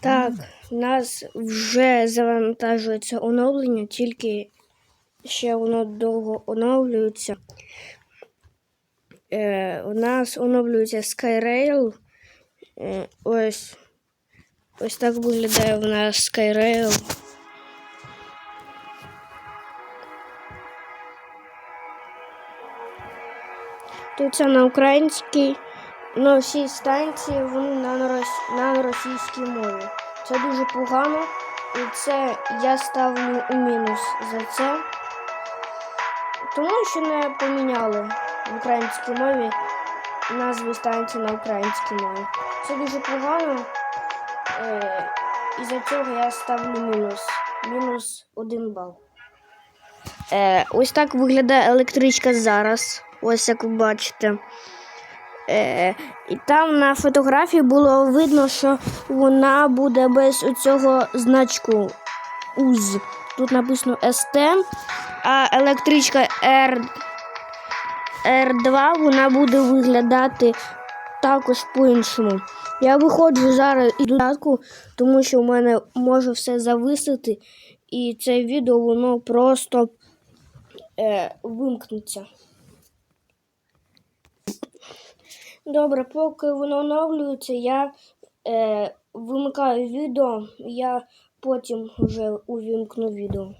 Так, у нас вже завантажується оновлення, тільки ще воно довго оновлюється. Е, у нас оновлюється Skyrail. Е, ось, ось так виглядає у нас Skyrail. Тут це на українській, але всі станції вони на, рос- на російській мові. Це дуже погано, і це я ставлю у мінус за це. Тому що не поміняли в українській мові назви станцій на українській мові. Це дуже погано. Е, і за цього я ставлю мінус. Мінус один бал. Е, ось так виглядає електричка зараз. Ось як ви бачите. Е, і там на фотографії було видно, що вона буде без цього значку УЗ. Тут написано СТ, а електричка R, R2 вона буде виглядати також по-іншому. Я виходжу зараз із додатку, тому що в мене може все зависити, і це відео воно просто е, вимкнеться. Добре, поки воно оновлюється, я е, вимикаю відео, я потім вже увімкну відео.